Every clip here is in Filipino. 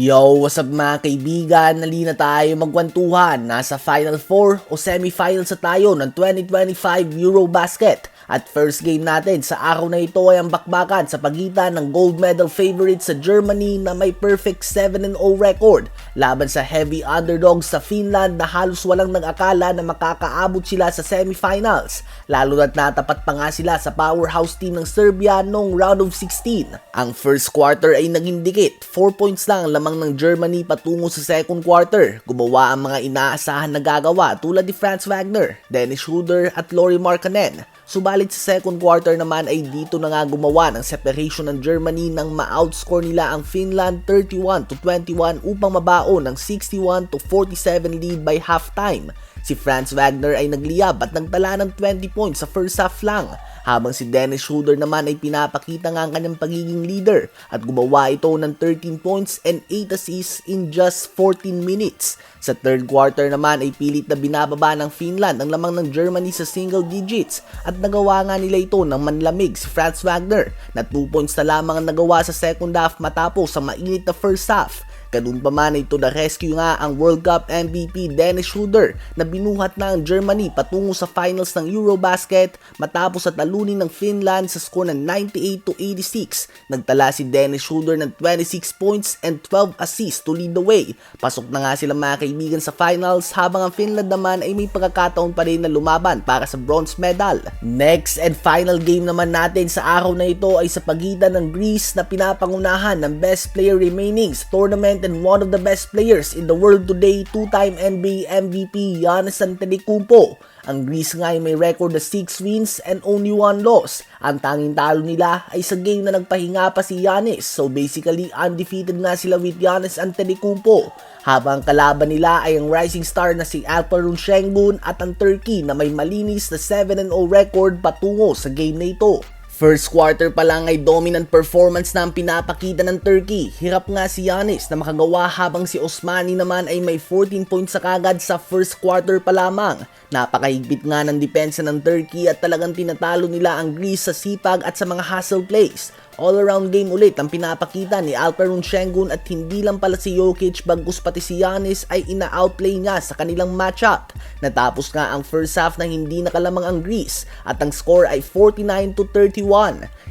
Yo, what's up mga kaibigan? Nali na tayo magkwentuhan. Nasa Final 4 o Semi-Finals sa tayo ng 2025 Eurobasket. At first game natin sa araw na ito ay ang bakbakan sa pagitan ng gold medal favorite sa Germany na may perfect 7-0 record laban sa heavy underdogs sa Finland na halos walang nag-akala na makakaabot sila sa semifinals. Lalo na't natapat pa nga sila sa powerhouse team ng Serbia noong round of 16. Ang first quarter ay naging dikit. 4 points lang ang lamang ng Germany patungo sa second quarter. Gumawa ang mga inaasahan na gagawa tulad ni Franz Wagner, Dennis Schroeder at Lori Markkanen. Subalit sa second quarter naman ay dito na nga gumawa ng separation ng Germany nang ma-outscore nila ang Finland 31 to 21 upang mabao ng 61 to 47 lead by halftime. Si Franz Wagner ay nagliyab at nagtala ng 20 points sa first half lang habang si Dennis Schroeder naman ay pinapakita nga ang kanyang pagiging leader at gumawa ito ng 13 points and 8 assists in just 14 minutes. Sa third quarter naman ay pilit na binababa ng Finland ang lamang ng Germany sa single digits at nagawa nga nila ito ng manlamig si Franz Wagner na 2 points na lamang ang nagawa sa second half matapos sa mainit na first half. Ganun pa man ito na rescue nga ang World Cup MVP Dennis Schroeder na binuhat na ang Germany patungo sa finals ng Eurobasket matapos sa talunin ng Finland sa score ng 98 to 86. Nagtala si Dennis Schroeder ng 26 points and 12 assists to lead the way. Pasok na nga sila mga kaibigan sa finals habang ang Finland naman ay may pagkakataon pa rin na lumaban para sa bronze medal. Next and final game naman natin sa araw na ito ay sa pagitan ng Greece na pinapangunahan ng best player remaining sa tournament and one of the best players in the world today, two-time NBA MVP Giannis Antetokounmpo. Ang Greece nga ay may record na 6 wins and only 1 loss. Ang tanging talo nila ay sa game na nagpahinga pa si Giannis. So basically undefeated nga sila with Giannis Antetokounmpo. Habang kalaban nila ay ang rising star na si Alperen Şengün at ang Turkey na may malinis na 7-0 record patungo sa game na ito. First quarter pa lang ay dominant performance na ang pinapakita ng Turkey. Hirap nga si Giannis na makagawa habang si Osmani naman ay may 14 points sa kagad sa first quarter pa lamang. Napakahigpit nga ng depensa ng Turkey at talagang tinatalo nila ang Greece sa sipag at sa mga hustle plays. All-around game ulit ang pinapakita ni Alperen Şengün at hindi lang pala si Jokic bagkus pati si Giannis ay ina-outplay nga sa kanilang matchup. Natapos nga ang first half na hindi nakalamang ang Greece at ang score ay 49 to 31.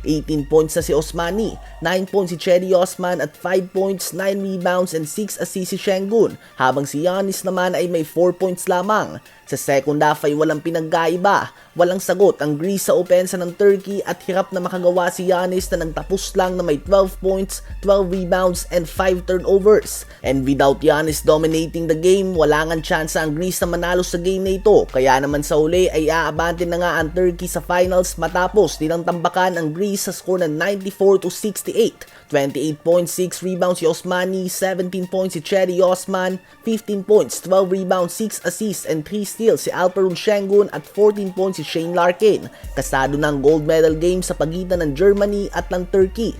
18 points na si Osmani, 9 points si Cherry Osman at 5 points, 9 rebounds and 6 assists si Şengün habang si Giannis naman ay may 4 points lamang. Sa second half ay walang pinagkaiba, walang sagot ang Greece sa opensa ng Turkey at hirap na makagawa si Giannis na nagtapos lang na may 12 points, 12 rebounds and 5 turnovers. And without Giannis dominating the game, wala nga chance ang Greece na manalo sa game na ito. Kaya naman sa uli ay aabante na nga ang Turkey sa finals matapos nilang tambakan ang Greece sa score ng 94 to 68. 28.6 rebounds si Osmani, 17 points si Cherry Osman, 15 points, 12 rebounds, 6 assists and 3 steals si Alperen Şengün at 14 points si Shane Larkin. Kasado ng gold medal game sa pagitan ng Germany at ng Turkey.